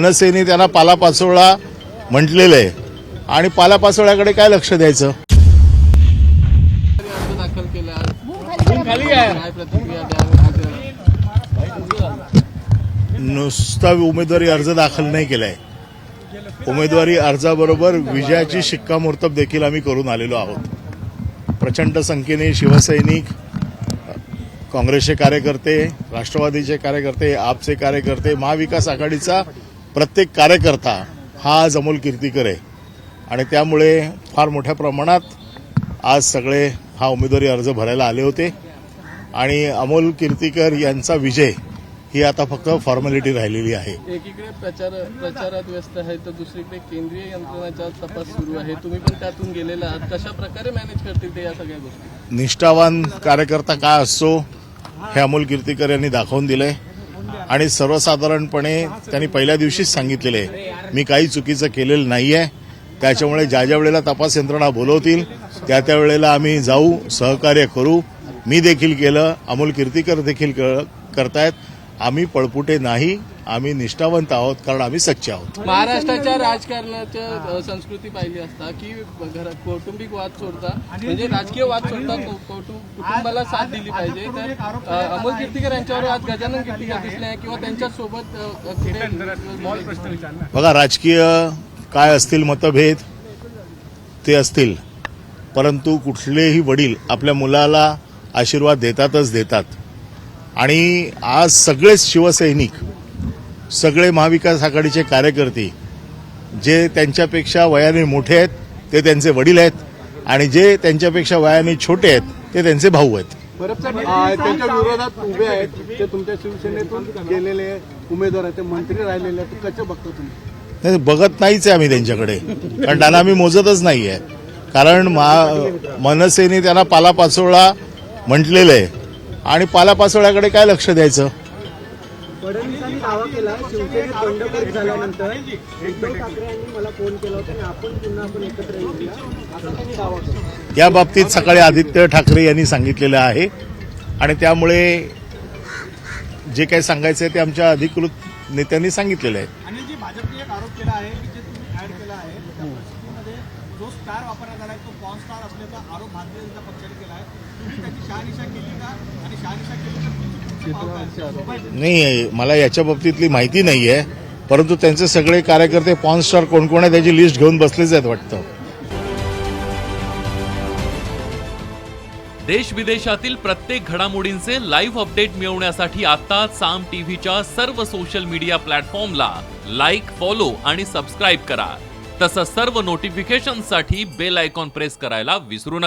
मनसेने त्यांना पालापाचोळा म्हटलेलं आहे आणि पालापाचोळ्याकडे काय लक्ष द्यायचं? नुसता उमेदवारी अर्ज दाखल नाही केलाय. उमेदवारी अर्जाबरोबर विजयाची शिक्कामोर्तब देखील आम्ही करून आलेलो आहोत. प्रचंड संख्येने शिवसैनिक काँग्रेसचे कार्यकर्ते राष्ट्रवादीचे कार्यकर्ते आपचे कार्यकर्ते महाविकास आघाडीचा प्रत्येक कार्यकर्ता हा आज अमोल कीर्तीकर आहे. आणि त्यामुळे फार मोठ्या प्रमाणात आज सगळे हा उमेदवारी अर्ज भरायला आले होते. आणि अमोल कीर्तीकर यांचा विजय ही आता फक्त फॉर्मॅलिटी राहिलेली आहे. एकीकडे प्रचार प्रचारात व्यस्त आहे तर दुसरीकडे केंद्रीय यंत्रणाचा तपास सुरू आहे. तुम्ही पण त्यातून गेलेला आहात. कशा प्रकारे मॅनेज करतील ते या सगळ्या गोष्टी? निष्ठावान कार्यकर्ता काय असतो हे अमोल कीर्तीकर यांनी दाखवून दिलंय. आणि सर्वसाधारणपणे त्यांनी पहिल्या दिवशीच सांगितलेलं आहे मी काही चुकीचं केलेलं नाही आहे त्याच्यामुळे ज्या ज्या वेळेला तपास यंत्रणा बोलवतील त्या त्या वेळेला आम्ही जाऊ सहकार्य करू. मी देखील केलं अमोल कीर्तीकर देखील क- करतायत. आम्ही पळपुटे नाही. आम्ही निष्ठावंत आहोत कारण आम्ही सच्चे आहोत. महाराष्ट्राच्या राजकारणाच्या संस्कृती पाहिली असता की घरात कौटुंबिक वाद सोडता म्हणजे राजकीय वाद सोडता कुटुंबाला साथ दिली पाहिजे. तर अमोल कीर्तीकर यांच्यावर आज गजानन कीर्तीकर दिसले किंवा त्यांच्यासोबत बघा राजकीय काय असतील मतभेद ते असतील. परंतु कुठलेही वडील आपल्या मुलाला आशीर्वाद देतातच देतात. आणि आज सगळेच शिवसैनिक सगळे महाविकास आघाडीचे कार्यकर्ते जे त्यांच्यापेक्षा वयाने मोठे आहेत ते त्यांचे वडील आहेत आणि जे त्यांच्यापेक्षा वयाने छोटे आहेत ते त्यांचे भाऊ आहेत. त्यांच्या विरोधात उभे आहेत ते तुमच्या शिवसेनेतून गेलेले उमेदवार आहेत ते मंत्री राहिलेले आहेत कसे बघता तुम्ही? नाही बघत नाहीच आहे आम्ही त्यांच्याकडे कारण त्यांना आम्ही मोजतच नाहीये कारण महा मनसेने त्यांना पालापाचोळा म्हटलेलं आहे. आणि पालापाचोळ्याकडे काय लक्ष द्यायचं? फडणवीसांनी दावा केला शिवसेनेत बंडखोर झाल्यानंतर उद्धव ठाकरे यांनी मला फोन केला होता आणि आपण पुन्हा आपण एकत्र येऊया. असा त्यांनी दावा केला. या बाबतीत सकाळी आदित्य ठाकरे यांनी सांगितलेलं आहे आणि त्यामुळे जे काही सांगायचं आहे ते आमच्या अधिकृत नेत्यांनी सांगितलेलं आहे. आणि जी भाजपने एक आरोप केला आहे की जे तुम्ही ऍड केला आहे त्या परिस्थितीमध्ये जो स्टार वापरण्यात आला आहे तो पॉन स्टार असल्याचा आरोप भारतीय जनता पक्षाने केला आहे. तुम्ही त्याची शहानिशा केली का? आणि शहानिशा केली नाही मला याच्या बाबतीतली माहिती नाही आहे परंतु त्यांचे सगळे कार्यकर्ते पॉन स्टार कोण कोण आहे त्याची लिस्ट घेऊन बसलेच आहेत वाटतं. देश विदेशातील प्रत्येक घडामोडींचे लाईव्ह अपडेट मिळवण्यासाठी आता साम टीव्हीच्या सर्व सोशल मीडिया प्लॅटफॉर्मला लाईक फॉलो आणि सबस्क्राईब करा. तसंच सर्व नोटिफिकेशनसाठी बेल आयकॉन प्रेस करायला विसरू नका.